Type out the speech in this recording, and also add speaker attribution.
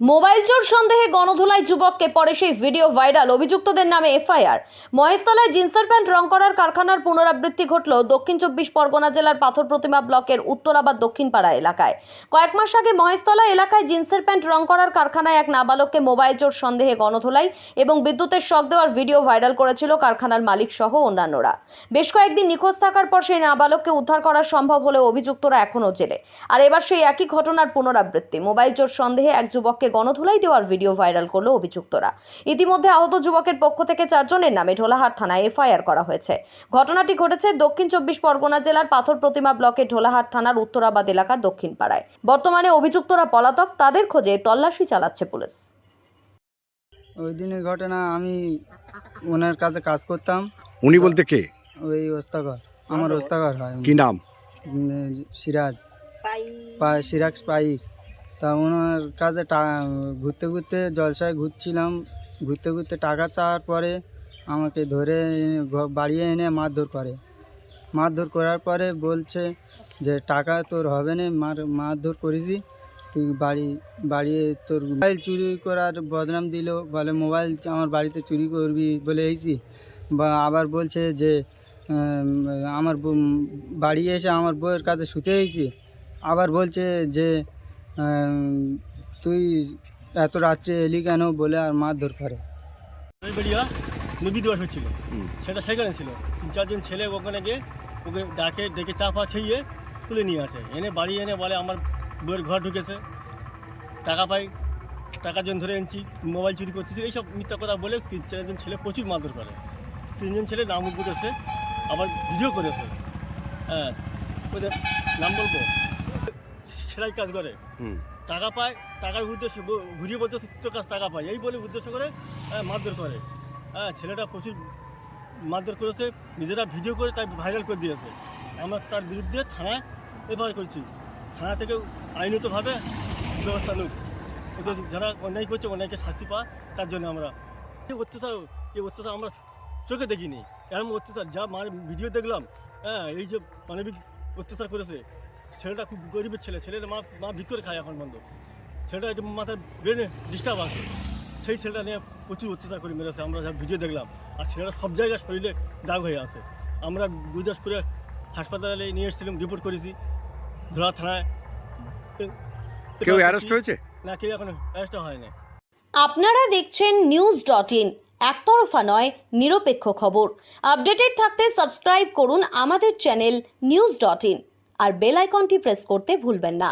Speaker 1: Mobile চোর সন্দেহে গণধোলাই যুবককে পরে সেই ভিডিও ভাইরাল, অভিযুক্তদের নামে এফআইআর। মহেশতলায় জিন্সের প্যান্ট রং করার কারখানার পুনরাবৃত্তি ঘটল দক্ষিণ চব্বিশ পরগনা জেলার পাথর প্রতিমা ব্লকের উত্তরাবাদ দক্ষিণপাড়া এলাকায়। কয়েক মাস আগে মহেশতলা এলাকায় জিন্সের প্যান্ট রং করার কারখানায় এক নাবালককে মোবাইল চোর সন্দেহে গণধোলাই এবং বিদ্যুতের শক দেওয়ার ভিডিও ভাইরাল করেছিল কারখানার মালিক সহ অন্যান্যরা। বেশ কয়েকদিন নিখোঁজ থাকার পর সেই নাবালককে উদ্ধার করা সম্ভব হলেও অভিযুক্তরা এখনও জেলে। আর এবার সেই একই ঘটনার পুনরাবৃত্তি। মোবাইল চোর সন্দেহে এক যুবককে গণধোলাই দেওয়ার ভিডিও ভাইরাল করল অভিযুক্তরা। ইতিমধ্যে আহত যুবকের পক্ষ থেকে চারজনের নামে ঢোলাহাট থানায় এফআইআর করা হয়েছে। ঘটনাটি ঘটেছে দক্ষিণ চব্বিশ পরগনা জেলার পাথর প্রতিমা ব্লকের ঢোলাহাট থানার উত্তরাবাদ এলাকার দক্ষিণ পাড়ায় বর্তমানে অভিযুক্তরা পলাতক তাদের খোঁজে তল্লাশি চালাচ্ছে পুলিশ।
Speaker 2: ওই দিনের ঘটনা আমি ওনার কাছে কাজ করতাম।
Speaker 3: উনি বলতে কে?
Speaker 2: ওই ওস্তাগর আমার ওস্তাগর হয়
Speaker 3: কি নাম?
Speaker 2: সিরাজ। পা সিরাজ পাইক। তা ওনার কাছে ঘুরতে ঘুরতে জলসায় ঘুরছিলাম। ঘুরতে ঘুরতে টাকা চাওয়ার পরে আমাকে ধরে বাড়িয়ে এনে মারধর করে। মারধর করার পরে বলছে যে, টাকা তোর হবে না, মার, মারধর করেছি। তুই বাড়ি বাড়িয়ে তোর মোবাইল চুরি করার বদনাম দিল। বলে, মোবাইল আমার বাড়িতে চুরি করবি বলে এসেছি। বা আবার বলছে যে আমার বাড়ি এসে আমার বউয়ের কাছে শুতে এসেছি। আবার বলছে যে তুই এত রাত্রে এলি কেন বলে আর মারধর করে
Speaker 4: বেরিয়া নদী দিবস হচ্ছিল
Speaker 3: হুম।
Speaker 4: সেটা সেখানে ছিল। তিন চারজন ছেলে ওখানে গিয়ে ওকে ডাকে ডেকে চা ফা খেয়ে তুলে নিয়ে আসে। এনে বাড়ি এনে বলে আমার বইয়ের ঘর ঢুকেছে। টাকা পাই টাকার জন্য ধরে এনেছি মোবাইল চুরি করতেছি। এইসব মিথ্যা কথা বলে তিন চারজন ছেলে প্রচুর মারধর করে তিনজন ছেলে নাম করেছে আবার ভিডিও করেছে। হ্যাঁ ওদের নাম বলব? সেলাই কাজ করে।
Speaker 3: হুম।
Speaker 4: টাকা পায় টাকার উদ্দেশ্য ঘুরিয়ে বলতে তোর কাজ টাকা পায়। এই বলে উদ্দেশ্য করে মারধর করে। হ্যাঁ ছেলেটা প্রচুর মারধর করেছে নিজেরা ভিডিও করে তাই ভাইরাল করে দিয়েছে। আমরা তার বিরুদ্ধে থানায় এফআইআর করছি। থানা থেকে আইনতভাবে ব্যবস্থা নিক। ওদের যারা অন্যায় করছে অন্যায়কে শাস্তি পায় তার জন্য আমরা। এই অত্যাচার এই অত্যাচার আমরা চোখে দেখিনি। এরকম অত্যাচার যা মার ভিডিও দেখলাম হ্যাঁ এই যে মানবিক অত্যাচার করেছে ছেলেটা খুব গরিবের ছেলে ছেলের মা মা ভিক্ষরে খায় এখন বন্ধ। ছেলেটা একটু মাথার ব্রেনে ডিস্টার্ব আছে। সেই ছেলেটা নিয়ে প্রচুর অত্যাচার করে মেরেছে আমরা যা ভিডিও দেখলাম। আর ছেলেটা সব জায়গায় শরীরে দাগ হয়ে আছে। আমরা গুরুদাসপুরে হাসপাতালে নিয়ে এসেছিলাম রিপোর্ট করেছি। ধরা থানায়।
Speaker 3: কেউ অ্যারেস্ট হয়েছে?
Speaker 4: না কেউ এখন অ্যারেস্ট হয়নি।
Speaker 1: আপনারা দেখছেন নিউজ ডট ইন একতরফা নয় নিরপেক্ষ খবর। আপডেটেড থাকতে সাবস্ক্রাইব করুন আমাদের চ্যানেল নিউজ ডট ইন আর বেল আইকনটি প্রেস করতে ভুলবেন না।